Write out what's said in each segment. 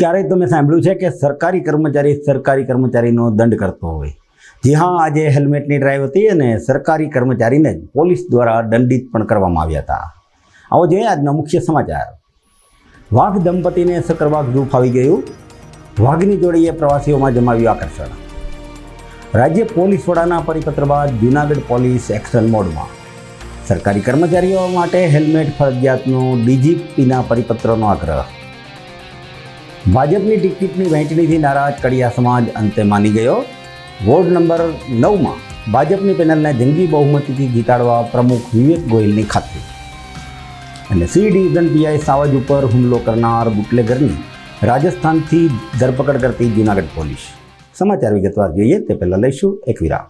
ક્યારેય તમે સાંભળ્યું છે કે સરકારી કર્મચારી સરકારી કર્મચારીનો દંડ કરતો હોય? જી હા, આજે હેલ્મેટની ડ્રાઈવ હતી અને સરકારી કર્મચારીને જ પોલીસ દ્વારા દંડિત પણ કરવામાં આવ્યા હતા. આવો જોઈએ આજના મુખ્ય સમાચાર. વાઘ દંપતીને સકરવાઘ જૂફ આવી ગયું. વાઘની જોડીએ પ્રવાસીઓમાં જમાવ્યું આકર્ષણ. રાજ્ય પોલીસ વડાના પરિપત્ર બાદ જૂનાગઢ પોલીસ એક્શન મોડમાં. સરકારી કર્મચારીઓ માટે હેલ્મેટ ફરજિયાતનો ડીજીપીના પરિપત્રનો આગ્રહ. ભાજપની ટિકિટની વહેંચણીથી નારાજ કડિયા સમાજ અંતે માની ગયો. વોર્ડ નંબર નવમાં ભાજપની પેનલને જંગી બહુમતીથી જીતાડવા પ્રમુખ વિવેક ગોયલની ખાતરી. અને સી ડિવિઝન પીઆઈ સાવજ ઉપર હુમલો કરનાર બુટલેગરની રાજસ્થાનથી ધરપકડ કરતી જૂનાગઢ પોલીસ. સમાચાર વિગતવાર જોઈએ તે પહેલાં લઈશું એક વિરામ.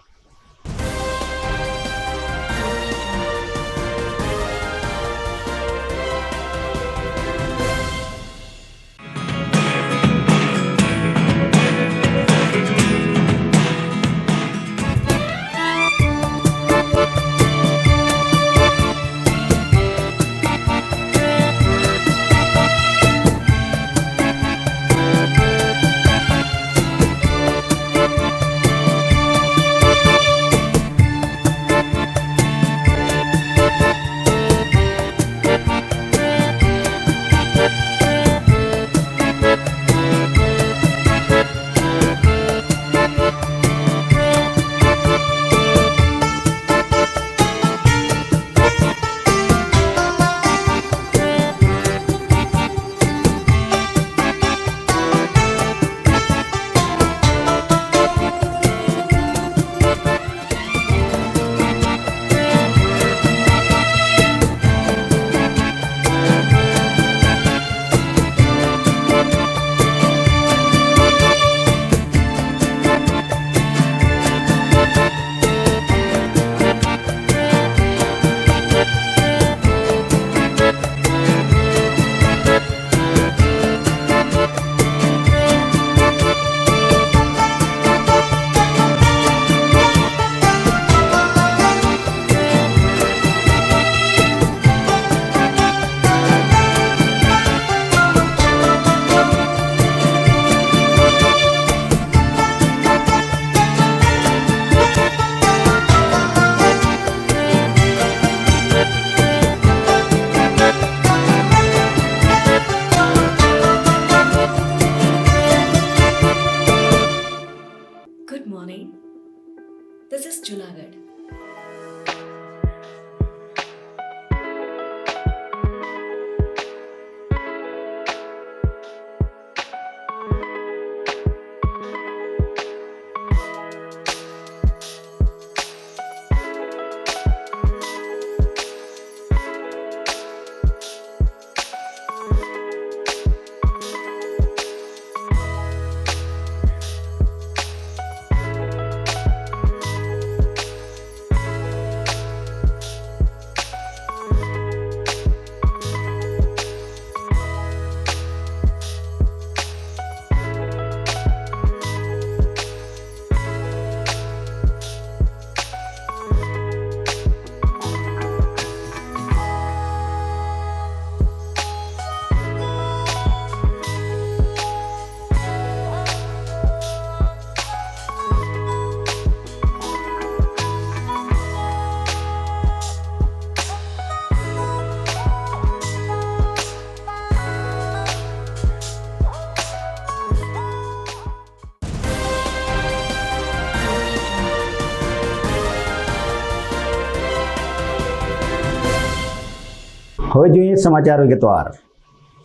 હવે જોઈએ સમાચાર વિગતવાર.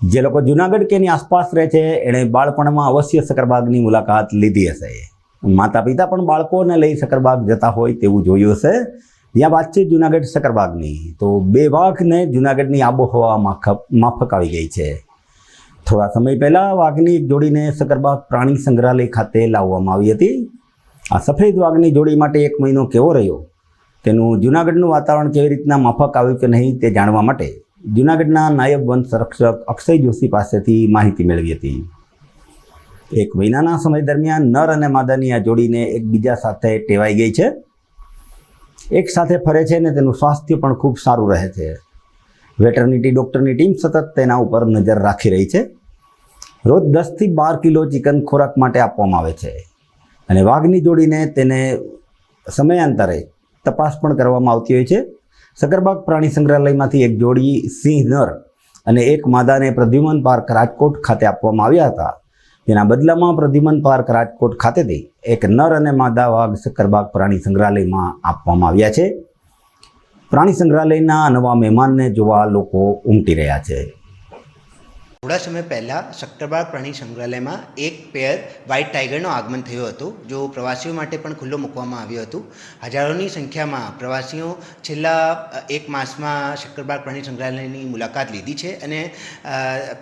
જે લોકો જુનાગઢ કે એની આસપાસ રહે છે, એણે બાળપણમાં અવશ્ય સકરબાગની મુલાકાત લીધી હશે. માતા પિતા પણ બાળકોને લઈ સકરબાગ જતા હોય તેવું જોયું હશે. જ્યાં વાત છે જુનાગઢ સકરબાગની તો બે વાઘને જુનાગઢની આબોહવા માફક આવી ગઈ છે. થોડા સમય પહેલાં વાઘની એક જોડીને સકરબાગ પ્રાણી સંગ્રહાલય ખાતે લાવવામાં આવી હતી. આ સફેદ વાઘની જોડી માટે એક મહિનો કેવો રહ્યો? તેનું જુનાગઢનું વાતાવરણ કેવી રીતના માફક આવ્યું કે નહીં તે જાણવા માટે જુનાગઢના નાયબ વન સંરક્ષક અક્ષય જોશી પાસેથી માહિતી મેળવી હતી. એક મહિનાના સમય દરમિયાન નર અને માદાની આ જોડીને એકબીજા સાથે ટેવાઈ ગઈ છે. એક સાથે ફરે છે અને તેનું સ્વાસ્થ્ય પણ ખૂબ સારું રહે છે. વેટરનિટી ડૉક્ટરની ટીમ સતત તેના ઉપર નજર રાખી રહી છે. રોજ દસથી બાર કિલો ચિકન ખોરાક માટે આપવામાં આવે છે. અને વાઘની જોડીને તેને સમયાંતરે તપાસ પણ કરવામાં આવતી હોય છે. સકરબાગ પ્રાણી સંગ્રહાલયમાંથી એક જોડી સિંહ નર અને એક માદાને પ્રદ્યુમન પાર્ક રાજકોટ ખાતે આપવામાં આવ્યા હતા. તેના બદલામાં પ્રદ્યુમન પાર્ક રાજકોટ ખાતેથી એક નર અને માદા વાઘ સકરબાગ પ્રાણી સંગ્રહાલયમાં આપવામાં આવ્યા છે. પ્રાણી સંગ્રહાલયના નવા મહેમાનને જોવા લોકો ઉમટી રહ્યા છે. થોડા સમય પહેલાં સક્કરબાગ પ્રાણી સંગ્રહાલયમાં એક પેર વ્હાઇટ ટાઈગરનું આગમન થયું હતું, જો પ્રવાસીઓ માટે પણ ખુલ્લો મૂકવામાં આવ્યું હતું. હજારોની સંખ્યામાં પ્રવાસીઓ છેલ્લા એક માસમાં સક્કરબાગ પ્રાણી સંગ્રહાલયની મુલાકાત લીધી છે અને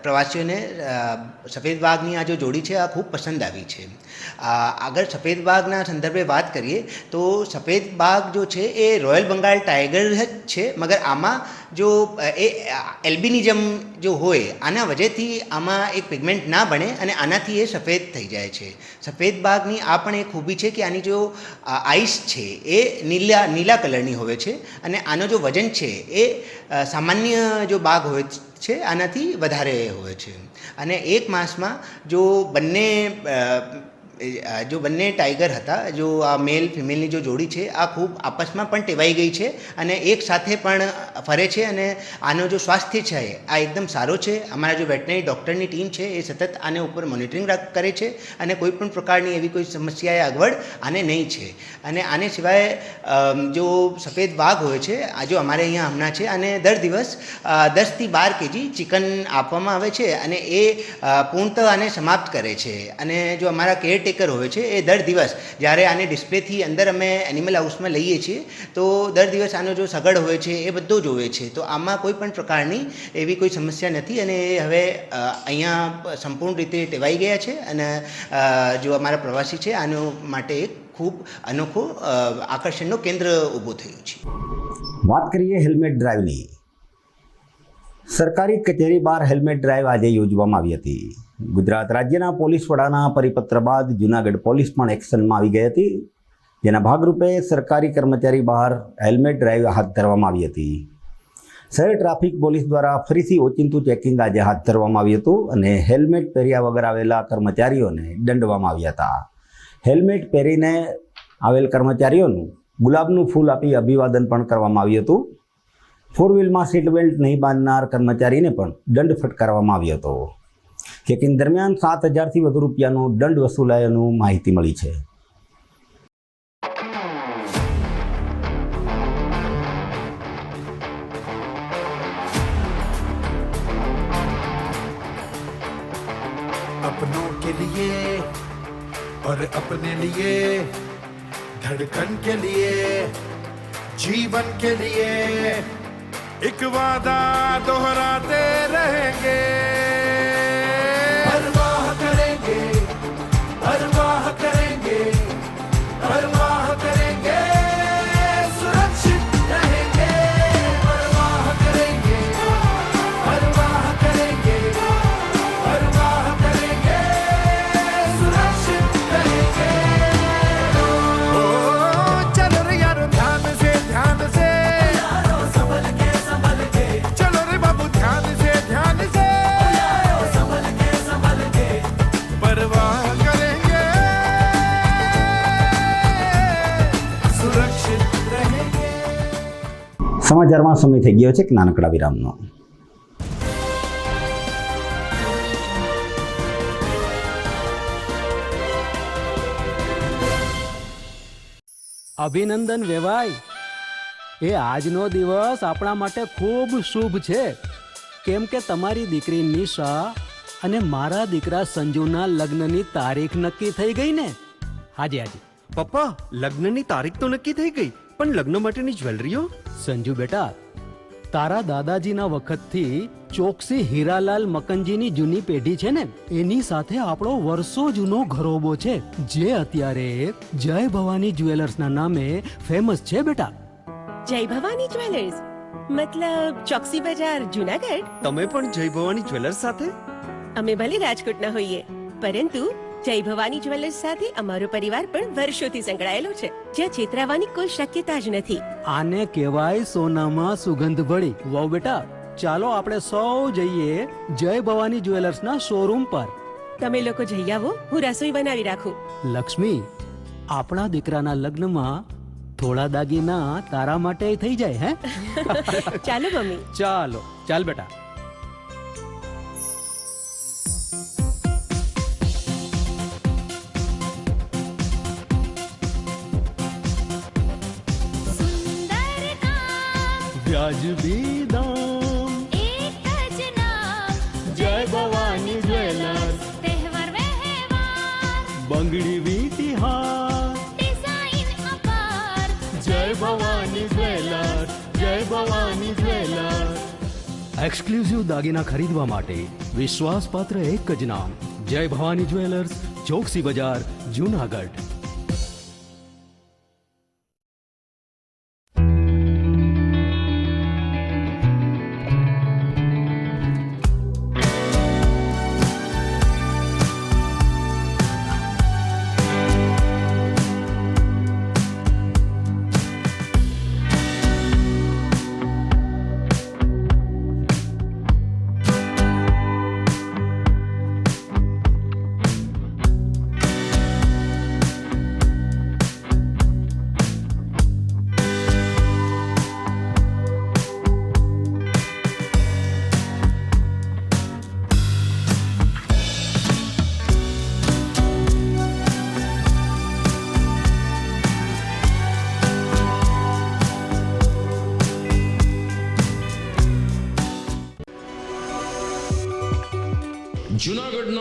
પ્રવાસીઓને સફેદ વાઘની આ જો જોડી છે, આ ખૂબ પસંદ આવી છે. આગળ સફેદ બાઘના સંદર્ભે વાત કરીએ, તો સફેદ બાઘ જો છે એ રોયલ બંગાળ ટાઈગર જ છે, મગર આમાં જો એ એલ્બિનિઝમ જો હોય, આના વજેથી આમાં એક પિગમેન્ટ ના બને અને આનાથી એ સફેદ થઈ જાય છે. સફેદ બાગની આ પણ એક ખૂબી છે કે આની જો આઈસ છે એ નીલા નીલા કલરની હોય છે અને આનો જો વજન છે એ સામાન્ય જો બાગ હોય છે આનાથી વધારે હોય છે. અને એક માસમાં જો બંને જો બંને ટાઈગર હતા, જો આ મેલ ફિમેલની જો જોડી છે, આ ખૂબ આપસમાં પણ ટેવાઈ ગઈ છે અને એક સાથે પણ ફરે છે અને આનો જો સ્વાસ્થ્ય છે, આ એકદમ સારો છે. અમારા જો વેટનરી ડૉક્ટરની ટીમ છે, એ સતત આને ઉપર મોનિટરિંગ કરે છે અને કોઈ પણ પ્રકારની એવી કોઈ સમસ્યાએ આગવડ આને નહીં છે. અને આને સિવાય જો સફેદ વાઘ હોય છે, આ જો અમારે અહીંયા હમણાં છે અને દર દિવસ દસથી બાર કેજી ચિકન આપવામાં આવે છે અને એ પૂર્ણતઃ આને સમાપ્ત કરે છે. અને જો અમારા કેરટેકર હોય છે, એ દર દિવસ જ્યારે આને ડિસ્પ્લેથી અંદર અમે એનિમલ હાઉસમાં લઈએ છીએ, તો દર દિવસ આનો જો સગડ હોય છે, એ બધો જોવે છે. તો આમાં કોઈ પણ પ્રકારની એવી કોઈ સમસ્યા નથી અને એ હવે અહીંયા સંપૂર્ણ રીતે ટેવાઈ ગયા છે અને જો અમારા પ્રવાસી છે, આનો માટે એક ખૂબ અનોખો આકર્ષણનું કેન્દ્ર ઊભું થયું છે. વાત કરીએ હેલ્મેટ ડ્રાઈવની સરકારી કચેરી બહાર હેલ્મેટ ડ્રાઈવ આજે યોજવામાં આવી હતી. ગુજરાત રાજ્યના પોલીસ વડાના પરિપત્ર બાદ જૂનાગઢ પોલીસ પણ એક્શનમાં આવી ગઈ હતી. જેના ભાગરૂપે સરકારી કર્મચારી બહાર હેલ્મેટ ડ્રાઈવ હાથ ધરવામાં આવી હતી. શહેર ટ્રાફિક પોલીસ દ્વારા ફરીથી ઓચિંતું ચેકિંગ આજે હાથ ધરવામાં આવ્યું હતું અને હેલ્મેટ પહેર્યા વગર આવેલા કર્મચારીઓને દંડવામાં આવ્યા હતા. હેલ્મેટ પહેરીને આવેલ કર્મચારીઓનું ગુલાબનું ફૂલ આપી અભિવાદન પણ કરવામાં આવ્યું હતું. ફોર વ્હીલમાં સીટ બેલ્ટ નહીં બાંધનાર કર્મચારીને પણ દંડ ફટકારવામાં આવ્યો હતો. ચેકિંગ દરમિયાન સાત હજારથી વધુ રૂપિયાનો દંડ વસૂલાયાનું માહિતી મળી છે अपनों के लिए और अपने लिए धड़कन के लिए जीवन के लिए एक वादा दोहराते रहेंगे સમાચારમાં સમય થઈ ગયો છે એક નાનકડા વિરામનો. અભિનંદન વેવાય એ આજનો દિવસ આપણા માટે ખૂબ શુભ છે. કેમ કે તમારી દીકરી નિશા અને મારા દીકરા સંજુના લગ્નની તારીખ નક્કી થઈ ગઈ ને? હાજી હાજી પપ્પા લગ્નની તારીખ તો નક્કી થઈ ગઈ. પણ લગ્ન માટેની જ્વેલરીઓ? સંજુ બેટા તારા દાદાજીના વખતથી ચોકસી હીરાલાલ મકનજીની જૂની પેઢી છે ને એની સાથે આપણો વર્ષો જૂનો ઘરોબો છે. જે અત્યારે જય ભવાની જ્વેલર્સના નામે ફેમસ છે બેટા. જય ભવાની જ્વેલર્સ? મતલબ ચોકસી બજાર જુનાગઢ? તમે પણ જય ભવાની જ્વેલર્સ સાથે? અમે ભલે રાજકોટના હોઈએ પરંતુ જય ભવાની જ્વેલર્સ સાથે અમારો પરિવાર પણ વર્ષોથી સંકળાયેલો છે જ્યાં છેતરાવાની કોઈ શક્યતા જ નથી. આને કહેવાય સોનામાં સુગંધ ભળી વાવ બેટા ચાલો આપણે સૌ જઈએ જય ભવાની જ્વેલર્સના શોરૂમ પર. તમે લોકો જઈ આવો હું રસોઈ બનાવી રાખું. લક્ષ્મી આપણા દીકરાના લગ્નમાં થોડા દાગીના તારા માટે થઈ જાય હે? ચાલો મમ્મી. ચાલો ચાલ બેટા. વ્યાજબી દામ એક જ નામ જય ભવાની જ્વેલર્સ તહેવાર વ્યવહાર બંગડી વીટી હાર ડિઝાઇન અપાર જય ભવાની જ્વેલર્સ જય ભવાની જ્વેલર્સ એક્સક્લુઝિવ દાગીના ખરીદવા માટે વિશ્વાસપાત્ર એક જ નામ જય ભવાની જ્વેલર્સ ચોકસી બજાર જુનાગઢ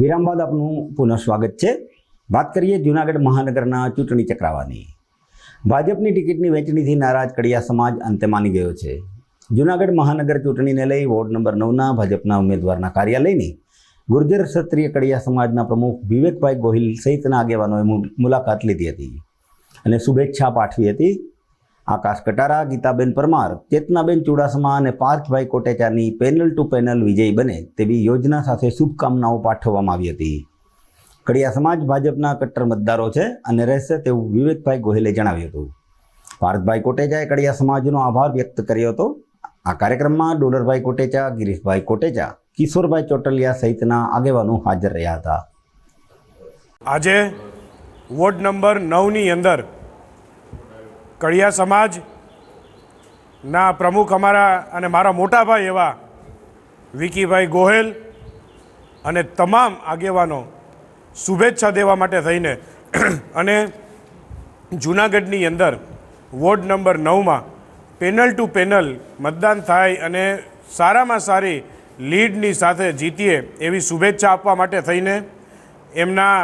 વિરામ બાદ આપનું પુનઃ સ્વાગત છે. વાત કરીએ જૂનાગઢ મહાનગરના ચૂંટણી ચક્રાવાની. ભાજપની ટિકિટની વહેંચણીથી નારાજ કડિયા સમાજ અંતે માની ગયો છે. જૂનાગઢ મહાનગર ચૂંટણીને લઈ વોર્ડ નંબર નવના ભાજપના ઉમેદવારના કાર્યાલયની ગુર્જર ક્ષત્રિય કડિયા સમાજના પ્રમુખ વિવેકભાઈ ગોહિલ સહિતના આગેવાનોએ મુલાકાત લીધી હતી અને શુભેચ્છા પાઠવી હતી. આકાશ કટારા, ગીતાબેન પરમાર, ચેતનાબેન ચુડાસમા અને પાર્થભાઈ કોટેચાની પેનલ ટુ પેનલ વિજય બને તેવી યોજના સાથે શુભકામનાઓ પાઠવવામાં આવી હતી. કડિયા સમાજ ભાજપના કટ્ટર મતદારો છે અને રહેશે તેવું વિવેકભાઈ ગોહિલે જણાવ્યું હતું. પાર્થભાઈ કોટેચાએ કડિયા સમાજનો આભાર વ્યક્ત કર્યો હતો. આ કાર્યક્રમમાં ડોલરભાઈ કોટેચા, ગિરીશભાઈ કોટેચા, કિશોરભાઈ ચોટલિયા સહિતના આગેવાનો હાજર રહ્યા હતા. આજે વોર્ડ નંબર નવની અંદર કડિયા સમાજના પ્રમુખ અમારા અને મારા મોટા ભાઈ એવા વિકીભાઈ ગોહેલ અને તમામ આગેવાનો શુભેચ્છા દેવા માટે થઈને અને જૂનાગઢની અંદર વોર્ડ નંબર નવમાં પેનલ ટુ પેનલ મતદાન થાય અને સારામાં સારી લીડની સાથે જીતીએ એવી શુભેચ્છા આપવા માટે થઈને એમના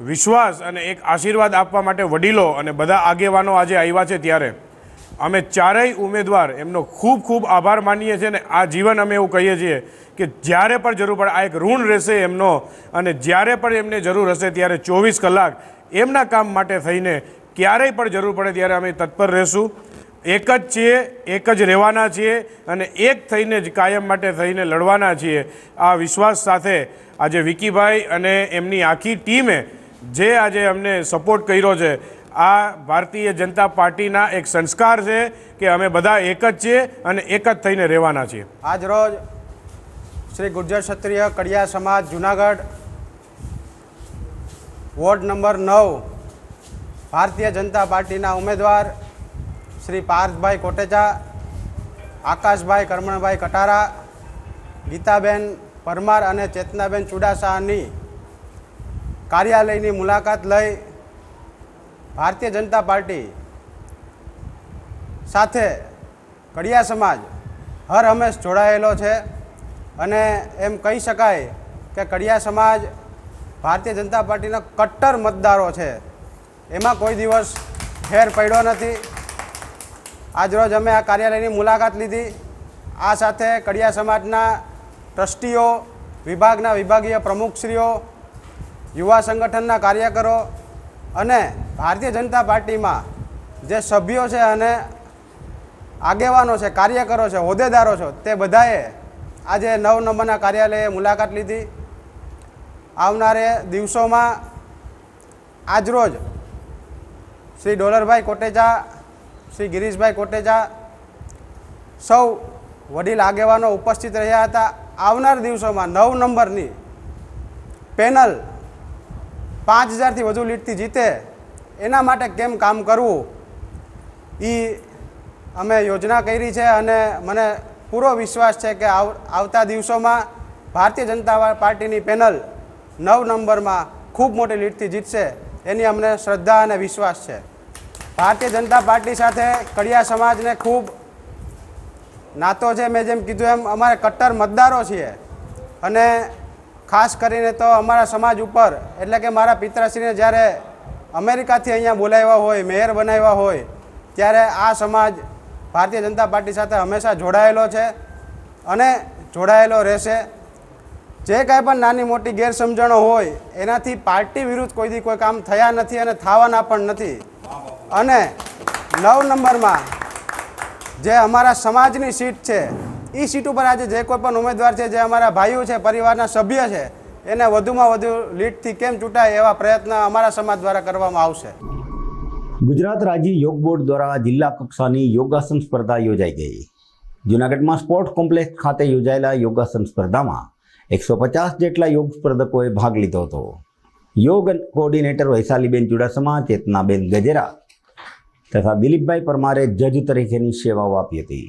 વિશ્વાસ અને એક આશીર્વાદ આપવા માટે વડીલો અને બધા આગેવાનો આજે આવ્યા છે ત્યારે. અમે ચારેય ઉમેદવાર એમનો ખૂબ ખૂબ આભાર માનીએ છીએ અને આ જીવન અમે એવું કહીએ છીએ કે જ્યારે પણ જરૂર પડે આ એક ઋણ રહેશે એમનો અને જ્યારે પણ એમને જરૂર હશે ત્યારે ચોવીસ કલાક એમના કામ માટે થઈને ક્યારેય પણ જરૂર પડે ત્યારે અમે તત્પર રહેશું. એક જ છીએ, એક જ રહેવાના છીએ અને એક થઈને જ કાયમ માટે થઈને લડવાના છીએ. આ વિશ્વાસ સાથે આજે વિકીભાઈ અને એમની આખી ટીમે જે આજે અમને સપોર્ટ કર્યો છે, આ ભારતીય જનતા પાર્ટીના એક સંસ્કાર છે કે અમે બધા એક જ છીએ અને એક જ થઈને રહેવાના છીએ. આજ રોજ શ્રી ગુર્જર ક્ષત્રિય કડિયા સમાજ જુનાગઢ વોર્ડ નંબર નવ ભારતીય જનતા પાર્ટીના ઉમેદવાર શ્રી પાર્થભાઈ કોટેચા, આકાશભાઈ કરમણભાઈ કટારા, ગીતાબેન પરમાર અને ચેતનાબેન ચુડાસાની કાર્યાલયની મુલાકાત લઈ ભારતીય જનતા પાર્ટી સાથે કડિયા સમાજ હર હંમેશ જોડાયેલો છે અને એમ કહી શકાય કે કડિયા સમાજ ભારતીય જનતા પાર્ટીના કટ્ટર મતદારો છે. એમાં કોઈ દિવસ ફેર પડ્યો નથી. આજરોજ અમે આ કાર્યાલયની મુલાકાત લીધી. આ સાથે કડિયા સમાજના ટ્રસ્ટીઓ, વિભાગના વિભાગીય પ્રમુખશ્રીઓ યુવા સંગઠનના કાર્યકરો અને ભારતીય જનતા પાર્ટીમાં જે સભ્યો છે અને આગેવાનો છે, કાર્યકરો છે, હોદ્દેદારો છે, તે બધાએ આજે નવ નંબરના કાર્યાલયે મુલાકાત લીધી. આવનારે દિવસોમાં આજરોજ શ્રી ડોલરભાઈ કોટેચા શ્રી ગિરીશભાઈ કોટેચા સૌ વડીલ આગેવાનો ઉપસ્થિત રહ્યા હતા. આવનાર દિવસોમાં નવ નંબરની પેનલ પાંચ હજારથી વધુ લીડથી જીતે, એના માટે કેમ કામ કરવું? એ અમે યોજના કરી છે અને મને પૂરો વિશ્વાસ છે કે આવ, આવતા દિવસોમાં ભારતીય જનતા પાર્ટીની પેનલ નવ નંબરમાં ખૂબ મોટી લીડથી જીતશે, એની અમને શ્રદ્ધા અને વિશ્વાસ છે. ભારતીય જનતા પાર્ટી સાથે કડિયા સમાજને ખૂબ નાતો છે, મેં જેમ કીધું એમ, અમારે કટ્ટર મતદારો છીએ અને ખાસ કરીને તો અમારા સમાજ ઉપર, એટલે કે મારા પિતરાશ્રીને જ્યારે અમેરિકાથી અહીંયા બોલાવ્યા હોય, મેયર બનાવ્યા હોય, ત્યારે આ સમાજ ભારતીય જનતા પાર્ટી સાથે હંમેશા જોડાયેલો છે અને જોડાયેલો રહેશે. જે કાંઈ પણ નાની મોટી ગેરસમજણો હોય, એનાથી પાર્ટી વિરુદ્ધ કોઈ દી કોઈ કામ થયા નથી અને થવાના પણ નથી. અને નવ નંબરમાં જે અમારા સમાજની સીટ છે એ સીટ ઉપર આજે જે કોઈ પણ ઉમેદવાર છે, જે અમારા ભાઈઓ છે, પરિવારના સભ્ય છે, એને વધુમાં વધુ લીડથી કેમ ચૂંટાય એવા પ્રયત્ન અમારા સમાજ દ્વારા કરવામાં આવશે. ગુજરાત રાજ્ય યોગ બોર્ડ દ્વારા જિલ્લા કક્ષાની યોગાસન સ્પર્ધા યોજાઈ ગઈ. જૂનાગઢમાં સ્પોર્ટ કોમ્પ્લેક્સ ખાતે યોજાયેલા યોગાસન સ્પર્ધામાં એકસો પચાસ જેટલા યોગ સ્પર્ધકોએ ભાગ લીધો હતો. યોગ કોઓર્ડિનેટર વૈશાલીબેન ચુડાસમા, ચેતનાબેન ગજેરા તથા દિલીપભાઈ પરમારે જજ તરીકેની સેવાઓ આપી હતી.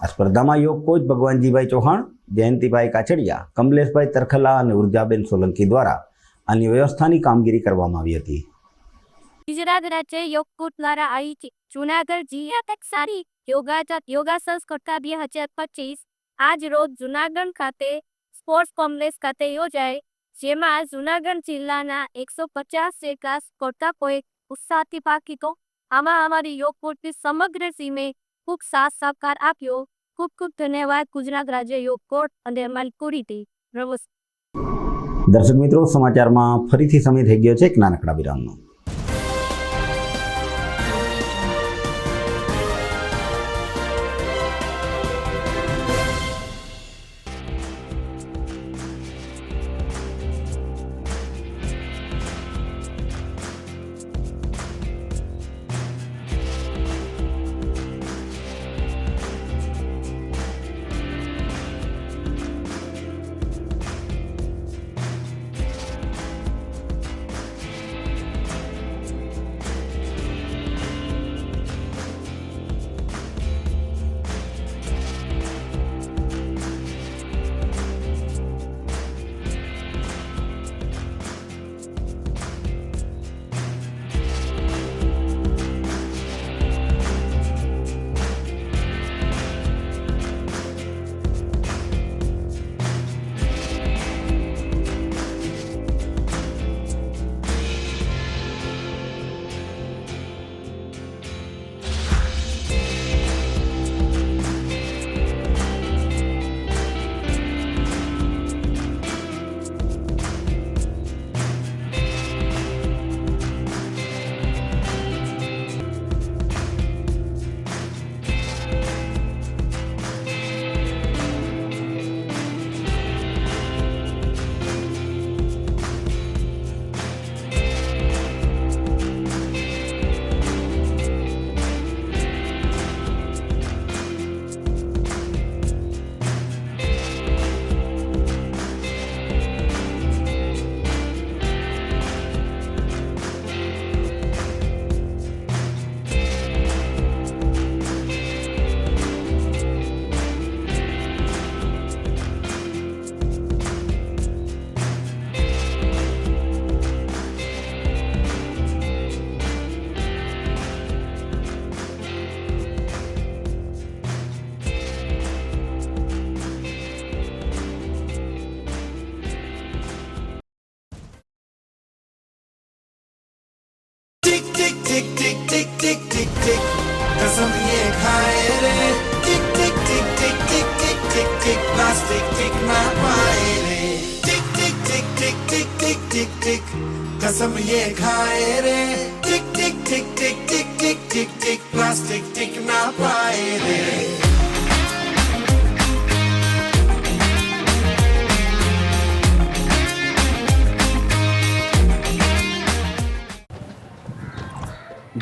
આ સ્પર્ધામાં યોગ કોચ ભગવાનજીભાઈ ચૌહાણ, જયંતિભાઈ કાછડિયા, કમલેશભાઈ તરખલા અને ઉર્જાબેન સોલંકી દ્વારા આની વ્યવસ્થાની કામગીરી કરવામાં આવી હતી. ગુજરાત રાજ્ય યોગ કોચ દ્વારા આયોજિત જુનાગઢ જિલ્લા સારી યોગા યોગાસન સ્પર્ધા બે હજાર પચીસ આજ રોજ જુનાગઢ ખાતે સ્પોર્ટ્સ કોમ્પ્લેક્સ ખાતે યોજાય, જેમાં જુનાગઢ જિલ્લાના એકસો પચાસ જેટલા સ્પર્ધકોએ ઉત્સાહથી ભાગ લીધો. આમાં અમારી યોગ કોચની સમગ્ર ટીમે ખૂબ સાથ સહકાર આપ્યો. ખૂબ ખૂબ ધન્યવાદ ગુજરાત રાજ્ય યોગ કોર્ટ અને ટીમ. નમસ્કાર દર્શક મિત્રો, સમાચારમાં ફરીથી સમય થઈ ગયો છે એક નાનકડા વિરામનો.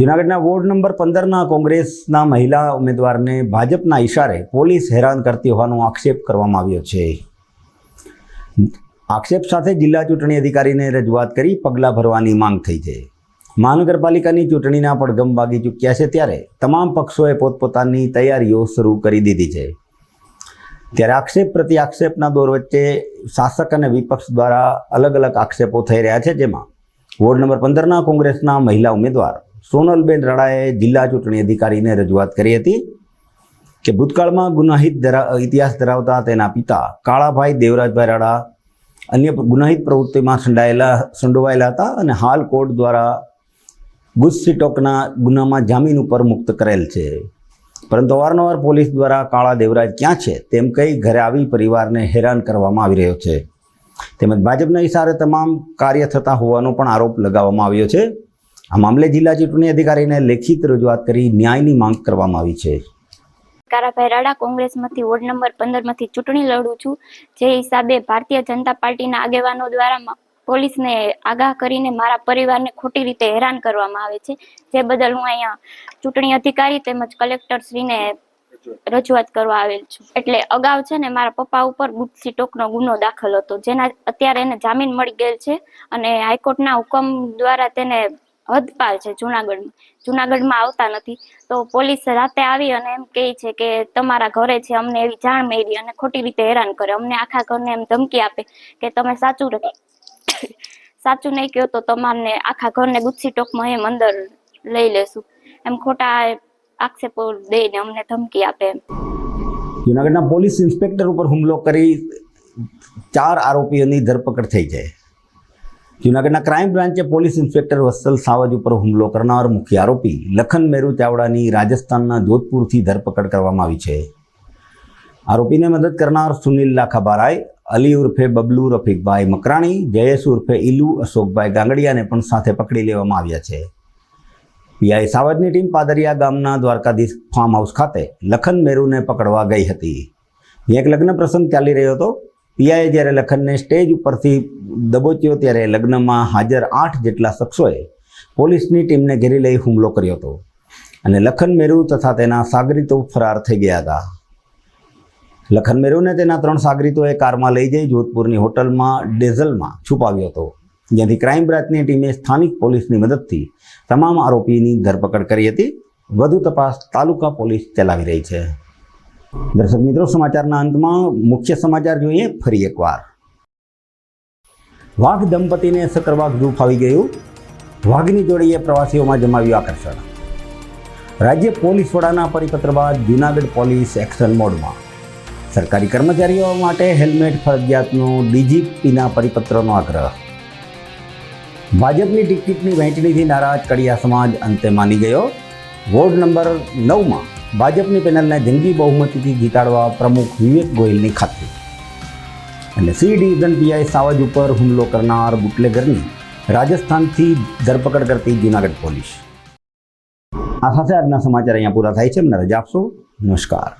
જૂનાગઢના વોર્ડ નંબર પંદરના કોંગ્રેસના મહિલા ઉમેદવારને ભાજપના ઇશારે પોલીસ હેરાન કરતી હોવાનો આક્ષેપ કરવામાં આવ્યો છે. આક્ષેપ સાથે જિલ્લા ચૂંટણી અધિકારીને રજૂઆત કરી પગલાં ભરવાની માંગ થઈ છે. મહાનગરપાલિકાની ચૂંટણીના પડઘમ વાગી ચૂક્યા છે ત્યારે તમામ પક્ષોએ પોતપોતાની તૈયારીઓ શરૂ કરી દીધી છે. ત્યારે આક્ષેપ પ્રતિ આક્ષેપના દોર વચ્ચે શાસક અને વિપક્ષ દ્વારા અલગ અલગ આક્ષેપો થઈ રહ્યા છે જેમાં વોર્ડ નંબર પંદરના કોંગ્રેસના મહિલા ઉમેદવાર સોનલબેન રાણાએ જિલ્લા ચૂંટણી અધિકારીને રજૂઆત કરી હતી કે ભૂતકાળમાં ગુનાહિત ઇતિહાસ ધરાવતા તેના પિતા કાળાભાઈ દેવરાજભાઈ રાણા અન્ય ગુનાહિત પ્રવૃત્તિમાં સંડાયેલા, સંડોવાયેલા હતા અને હાલ કોર્ટ દ્વારા ગુસ્સીટોકના ગુનામાં જામીન ઉપર મુક્ત કરેલ છે. પરંતુ અવારનવાર પોલીસ દ્વારા કાળા દેવરાજ ક્યાં છે તેમ કહી ઘરે આવી પરિવારને હેરાન કરવામાં આવી રહ્યો છે. તેમજ ભાજપના ઇશારે તમામ કાર્ય થતા હોવાનો પણ આરોપ લગાવવામાં આવ્યો છે. આ મામલે જિલ્લા ચૂંટણી અધિકારીને લેખિત રજૂઆત કરી ન્યાયની માંગ કરવામાં આવી છે. કારાભાઈ રાડા, કોંગ્રેસમાંથી વોર્ડ નંબર પંદરમાંથી ચૂંટણી લડું છું. જે હિસાબે ભારતીય જનતા પાર્ટીના આગેવાનો દ્વારા પોલીસને આગાહ કરીને મારા પરિવારને ખોટી રીતે હેરાન કરવામાં આવે છે. જે બદલ હું અહીંયા ચૂંટણી અધિકારી તેમજ કલેક્ટર શ્રીને રજૂઆત કરવા આવેલ છું. એટલે અગાઉ છે ને મારા પપ્પા ઉપર ગુપ્સી ટોકનો ગુનો દાખલ હતો. જેના અત્યારે એને જામીન મળી ગયેલ છે અને હાઈકોર્ટના હુકમ દ્વારા તેને હદપાર છે જુનાગઢમાં જુનાગઢમાં આવતા નથી. તો પોલીસ રાતે આવી અને એમ કહે છે કે તમારા ઘરે છે, અમને એવી જાણ મેળવી અને ખોટી રીતે હેરાન કરે અમને આખા ઘરને એમ ધમકી આપે કે તમે સાચું સાચું નહીં કહો તો તમારને આખા ઘરને ગુસ્સી ટોકમાં એમ અંદર લઈ લેશું. એમ ખોટા આક્ષેપો દઈને અમને ધમકી આપે એમ. જુનાગઢના પોલીસ ઇન્સ્પેક્ટર ઉપર હુમલો કરી ચાર આરોપીઓની ધરપકડ થઈ છે જૂનાગઢના ક્રાઇમ બ્રાન્ચે પોલીસ ઇન્સ્પેક્ટર વત્સલ સાવજ ઉપર હુમલો કરનાર મુખ્ય આરોપી લખન મેરુ ચાવડાની રાજસ્થાનના જોધપુરથી ધરપકડ કરવામાં આવી છે. આરોપીને મદદ કરનાર સુનિલ લાખાબારાય અલી ઉર્ફે બબલુ રફીકભાઈ મકરાણી, જયેશ ઉર્ફે ઇલુ અશોકભાઈ ગાંગડિયાને પણ સાથે પકડી લેવામાં આવ્યા છે. પીઆઈ સાવજની ટીમ પાદરિયા ગામના દ્વારકાધીશ ફાર્મ હાઉસ ખાતે લખન મેરુને પકડવા ગઈ હતી. એક લગ્ન પ્રસંગ ચાલી રહ્યો હતો. પીઆઈએ જ્યારે લખનને સ્ટેજ ઉપરથી દબોચ્યો ત્યારે લગ્નમાં હાજર આઠ જેટલા શખ્સોએ પોલીસની ટીમને ઘેરી લઈ હુમલો કર્યો હતો. અને લખન મેરુ તથા તેના સાગરીતો ફરાર થઈ ગયા હતા. લખન મેરુને તેના ત્રણ સાગરીતોએ કારમાં લઈ જઈ જોધપુરની હોટલમાં ડેઝલમાં છુપાવ્યો હતો. જ્યાંથી ક્રાઇમ બ્રાન્ચની ટીમે સ્થાનિક પોલીસની મદદથી તમામ આરોપીની ધરપકડ કરી હતી. વધુ તપાસ તાલુકા પોલીસ ચલાવી રહી છે. દર્શક મિત્રો, સમાચારના અંતમાં મુખ્ય સમાચાર જોઈએ ફરી એકવાર. વાઘ દંપતીને સકરવાઘ દુઃખ આવી ગયું. વાઘની જોડીએ પ્રવાસીઓમાં જમાવ્યું આકર્ષણ. રાજ્ય પોલીસ વડાના પરિપત્ર બાદ જૂનાગઢ પોલીસ એક્શન મોડમાં. સરકારી કર્મચારીઓ માટે હેલ્મેટ ફરજિયાતનો ડીજીપીના પરિપત્રનો આગ્રહ. ભાજપની ટિકિટની વહેંચણીથી નારાજ કડિયા સમાજ અંતે માની ગયો. વોર્ડ નંબર નવમાં ભાજપની પેનલને જંગી બહુમતીથી જીતાડવા પ્રમુખ વિવેક ગોયલની ખાતરી. અને સી ડિવિઝન પીઆઈ સાવજ ઉપર હુમલો કરનાર બુટલેગરની રાજસ્થાનથી ધરપકડ કરતી જૂનાગઢ પોલીસ. આ સાથે આજના સમાચાર અહીંયા પૂરા થાય છે. મને રજા આપશો. નમસ્કાર.